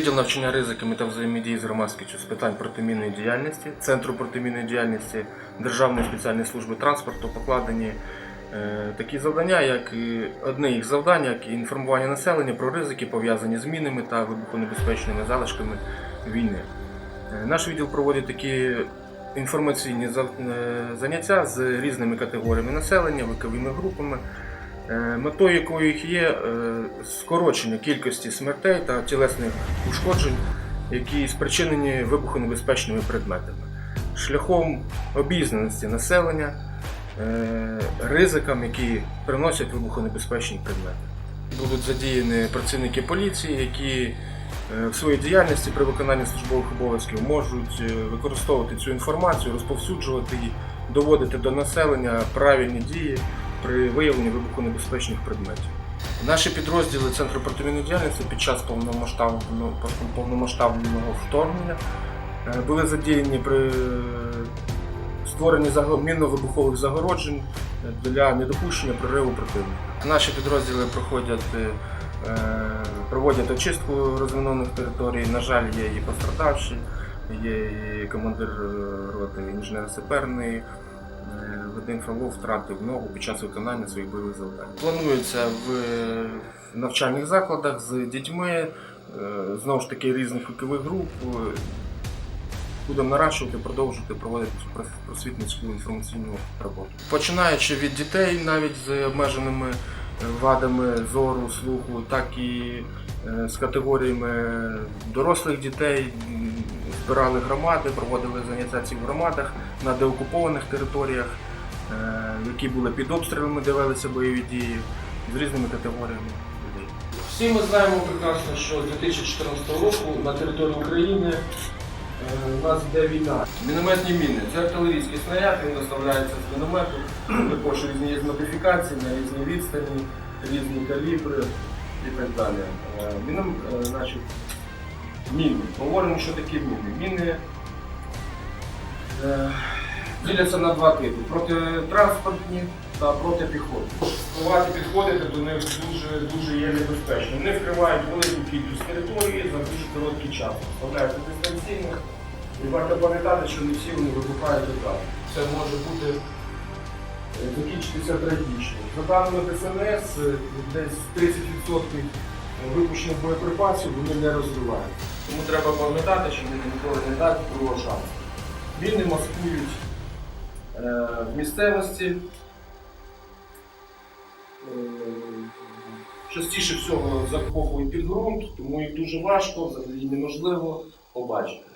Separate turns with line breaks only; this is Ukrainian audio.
Відділ навчання ризиками та взаємодії з громадськістю з питань протимінної діяльності, Центру протимінної діяльності Державної спеціальної служби транспорту покладені е, такі завдання, як і одне їх завдань, як і інформування населення про ризики, пов'язані з мінами та вибухонебезпечними залишками війни. Е, Наш відділ проводить такі інформаційні е, заняття з різними категоріями населення, віковими групами, метою якої є е, скорочення кількості смертей та тілесних ушкоджень, які спричинені вибухонебезпечними предметами, шляхом обізнаності населення е, ризикам, які приносять вибухонебезпечні предмети. Будуть задіяні працівники поліції, які е, в своїй діяльності при виконанні службових обов'язків можуть е, використовувати цю інформацію, розповсюджувати її, доводити до населення правильні дії при виявленні вибухонебезпечних предметів. Наші підрозділи Центру протимінної діяльності під час повномасштабного, повномасштабного вторгнення е, були задіяні при створенні мінно-вибухових загороджень е, для недопущення прориву противника. Наші підрозділи проходять, е, проводять очистку розмінованих територій. На жаль, є і пострадавші, є і командир роти інженер-саперної. Е, Вадим Фролов втратив ногу під час виконання своїх бойових завдань. Планується в навчальних закладах з дітьми, е, знову ж таки різних вікових груп. Будемо наращувати, продовжувати проводити просвітницьку інформаційну роботу. Починаючи від дітей, навіть з обмеженими е, вадами зору, слуху, так і з категоріями дорослих дітей. Збирали громади, проводили ці в громадах на деокупованих територіях, е, які були під обстрілами, де велися бойові дії з різними категоріями людей.
Всі ми знаємо прекрасно, що з 2014 року на території України е, у нас йде війна.
Мінометні міни це артилерійський снаряд, він доставляється з міномету, також різні модифікації на різні відстані, різні калібри і так далі. Е, Міном, значить, міни. Говоримо, що таке міни. Міни е, діляться на два типи: протитранспортні та протипіхотні. Сховати, підходити до них дуже, дуже є небезпечно. Вони вкривають велику кількість території за дуже короткий час. Вставляються дистанційно. І варто пам'ятати, що не всі вони вибухають одразу. Це може бути е, закінчитися трагічно. За даними ДСНС, е, десь 30% випущених боєприпасів вони не розривають. Тому треба пам'ятати, що вони ніколи не дадуть другого шансу. Міни маскують е, в місцевості. Е, Частіше всього закопують під ґрунт, тому їх дуже важко, взагалі неможливо побачити.